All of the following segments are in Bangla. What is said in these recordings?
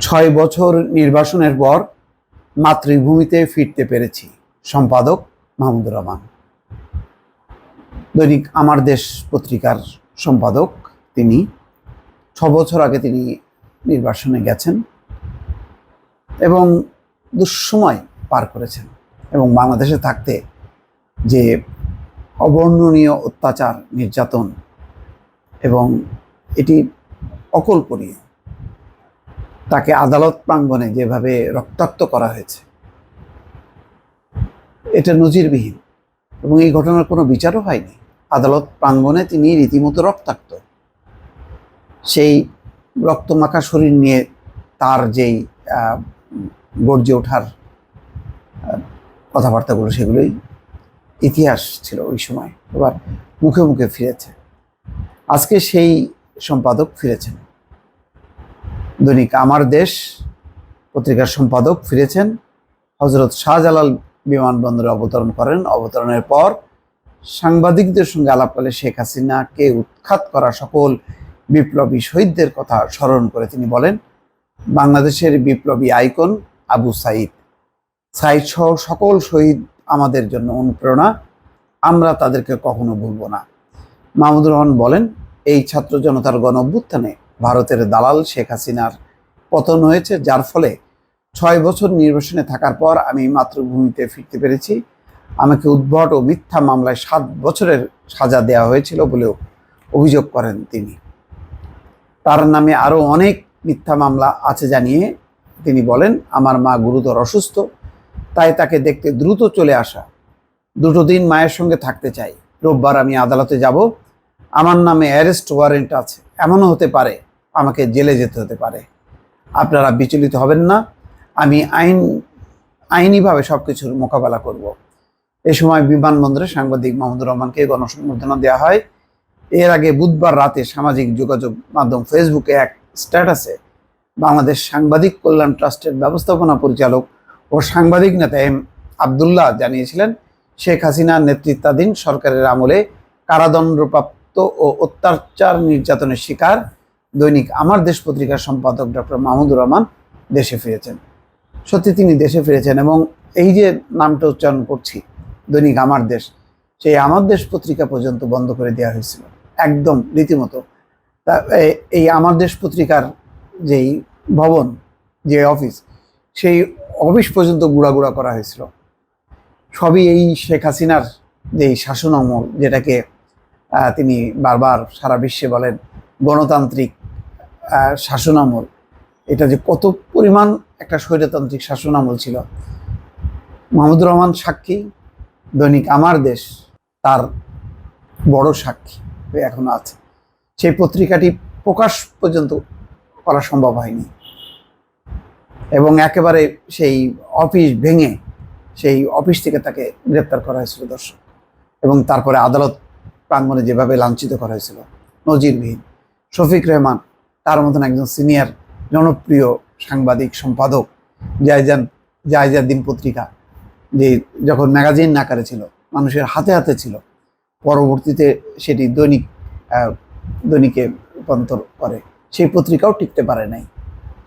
ছয় বছর নির্বাসনের পর মাতৃভূমিতে ফিরতে পেরেছি। সম্পাদক মাহমুদুর রহমান। দৈনিক আমার দেশ পত্রিকার সম্পাদক তিনি। ছ বছর আগে তিনি নির্বাসনে গেছেন এবং দুঃসময় পার করেছেন এবং বাংলাদেশে থাকতে যে অবর্ণনীয় অত্যাচার, নির্যাতন এবং এটি অকল্পনীয়। তাকে আদালত প্রাঙ্গণে যেভাবে রক্তাক্ত করা হয়েছে, এটা নজিরবিহীন এবং এই ঘটনার কোনো বিচারও হয়নি। আদালত প্রাঙ্গণে তিনি রীতিমতো রক্তাক্ত। সেই রক্তমাখা শরীর নিয়ে তার যেই গর্জে ওঠার কথাবার্তাগুলো সেগুলোই ইতিহাস ছিল ওই সময়। এবার মুখে মুখে ফিরেছে। আজকে সেই সম্পাদক ফিরেছেন। দৈনিক আমার দেশ পত্রিকার সম্পাদক ফিরেছেন। হজরত শাহজালাল বিমানবন্দরে অবতরণ করেন। অবতরণের পর সাংবাদিকদের সঙ্গে আলাপকালে শেখ হাসিনাকে উৎখাত করা সকল বিপ্লবী শহীদদের কথা স্মরণ করে তিনি বলেন, বাংলাদেশের বিপ্লবী আইকন আবু সাইদ। সাইদ সহ সকল শহীদ আমাদের জন্য অনুপ্রেরণা। আমরা তাদেরকে কখনো ভুলব না। মাহমুদুর রহমান বলেন, এই ছাত্র জনতার গণ অভ্যুত্থানে ভারতের দালাল শেখ হাসিনার পতন হয়েছে, যার ফলে ছয় বছর নির্বাসনে থাকার পর আমি মাতৃভূমিতে ফিরতে পেরেছি। আমাকে উদ্ভট ও মিথ্যা মামলায় সাত বছরের সাজা দেওয়া হয়েছিল বলেও অভিযোগ করেন তিনি। তার নামে আরও অনেক মিথ্যা মামলা আছে জানিয়ে তিনি বলেন, আমার মা গুরুতর অসুস্থ, তাই তাকে দেখতে দ্রুত চলে আসা। দুটো দিন মায়ের সঙ্গে থাকতে চাই। রোববার আমি আদালতে যাব। আমার নামে অ্যারেস্ট ওয়ারেন্ট আছে। এমনও হতে পারে আমাকে জেলে যেতে হতে পারে। আপনারা বিচলিত হবেন না। আমি আইন, আইনিভাবে সব কিছুর মোকাবেলা করব। এ সময় বিমানবন্দরে সাংবাদিক মাহমুদুর রহমানকে গণসংবর্ধনা দেওয়া হয়। এর আগে বুধবার রাতে সামাজিক যোগাযোগ মাধ্যম ফেসবুকে এক স্ট্যাটাসে বাংলাদেশ সাংবাদিক কল্যাণ ট্রাস্টের ব্যবস্থাপনা পরিচালক ও সাংবাদিক নেতা এম আবদুল্লাহ জানিয়েছিলেন, শেখ হাসিনার নেতৃত্বাধীন সরকারের আমলে কারাদণ্ডপ্রাপ্ত ও অত্যাচার নির্যাতনের শিকার দৈনিক আমার দেশ পত্রিকার সম্পাদক ডক্টর মাহমুদুর রহমান দেশে ফিরেছেন। সত্যি তিনি দেশে ফিরেছেন এবং এই যে নামটা উচ্চারণ করছি, দৈনিক আমার দেশ, সেই আমার দেশ পত্রিকা পর্যন্ত বন্ধ করে দেওয়া হয়েছিল। একদম রীতিমতো। তা এই আমার দেশ পত্রিকার যেই ভবন, যে অফিস, সেই অফিস পর্যন্ত গুঁড়া গুঁড়া করা হয়েছিল। সবই এই শেখ হাসিনার যেই শাসন আমল যেটাকে তিনি বারবার সারা বিশ্বে বলেন গণতান্ত্রিক আহ, শাসন এটা যে কত পরিমাণ একটা স্বৈরতান্ত্রিক শাসনামল ছিল। মাহমুদুর রহমান সাক্ষী দৈনিক আমার দেশ তার বড় সাক্ষী এখনও আছে। সেই পত্রিকাটি প্রকাশ পর্যন্ত করা সম্ভব হয়নি। এবং একেবারে সেই অফিস ভেঙে সেই অফিস থেকে তাকে গ্রেপ্তার করা হয়েছিল দর্শক। এবং তারপরে আদালত প্রাঙ্গণে যেভাবে লাঞ্ছিত করা হয়েছিল নজিরবিহীন। শফিক রহমান তার মতন একজন সিনিয়র জনপ্রিয় সাংবাদিক, সম্পাদক জায়জান জায়জা দিন পত্রিকা, যে যখন ম্যাগাজিন আকারে ছিল, মানুষের হাতে হাতে ছিল, পরবর্তীতে সেটি দৈনিক দৈনিকে রূপান্তর করে। সেই পত্রিকাও টিকতে পারে নাই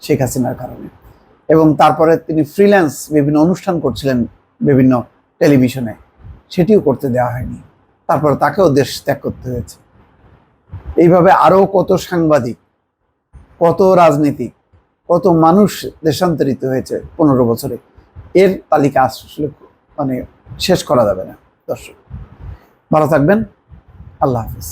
শেখ হাসিনার কারণে। এবং তারপরে তিনি ফ্রিল্যান্স বিভিন্ন অনুষ্ঠান করছিলেন বিভিন্ন টেলিভিশনে। সেটিও করতে দেওয়া হয়নি। তারপরে তাকেও দেশ ত্যাগ করতে হয়েছে। এইভাবে আরও কত সাংবাদিক কত রাজনীতি, কত মানুষ দেশান্তরিত হয়েছে পনেরো বছরে, এর তালিকা আসলে মানে শেষ করা যাবে না। দর্শক, ভালো থাকবেন। আল্লাহ হাফিজ।